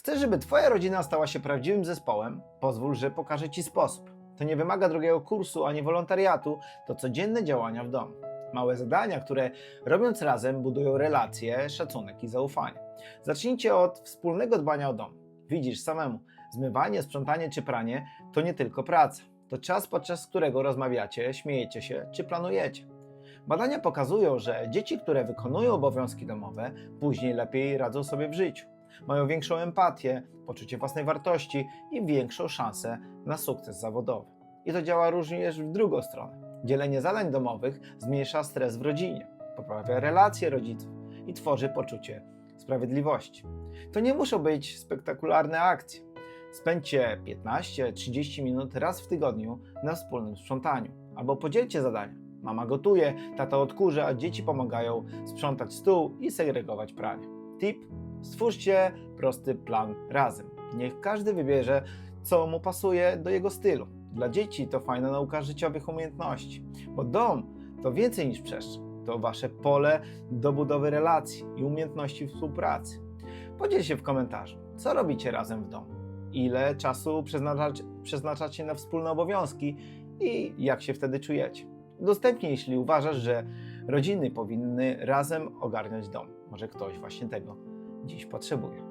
Chcesz, żeby Twoja rodzina stała się prawdziwym zespołem? Pozwól, że pokażę Ci sposób. To nie wymaga drugiego kursu ani wolontariatu, to codzienne działania w domu. Małe zadania, które robiąc razem budują relacje, szacunek i zaufanie. Zacznijcie od wspólnego dbania o dom. Widzisz samemu, zmywanie, sprzątanie czy pranie to nie tylko praca. To czas, podczas którego rozmawiacie, śmiejecie się czy planujecie. Badania pokazują, że dzieci, które wykonują obowiązki domowe, później lepiej radzą sobie w życiu. Mają większą empatię, poczucie własnej wartości i większą szansę na sukces zawodowy. I to działa również w drugą stronę. Dzielenie zadań domowych zmniejsza stres w rodzinie, poprawia relacje rodziców i tworzy poczucie sprawiedliwości. To nie muszą być spektakularne akcje. Spędźcie 15-30 minut raz w tygodniu na wspólnym sprzątaniu, albo podzielcie zadania. Mama gotuje, tata odkurza, a dzieci pomagają sprzątać stół i segregować pranie. Tip: stwórzcie prosty plan razem. Niech każdy wybierze, co mu pasuje do jego stylu. Dla dzieci to fajna nauka życiowych umiejętności, bo dom to więcej niż przestrzeń. To wasze pole do budowy relacji i umiejętności współpracy. Podziel się w komentarzu, co robicie razem w domu, ile czasu przeznaczacie, przeznaczacie na wspólne obowiązki i jak się wtedy czujecie. Udostępnij, jeśli uważasz, że rodziny powinny razem ogarniać dom. Może ktoś właśnie tego dziś potrzebuje.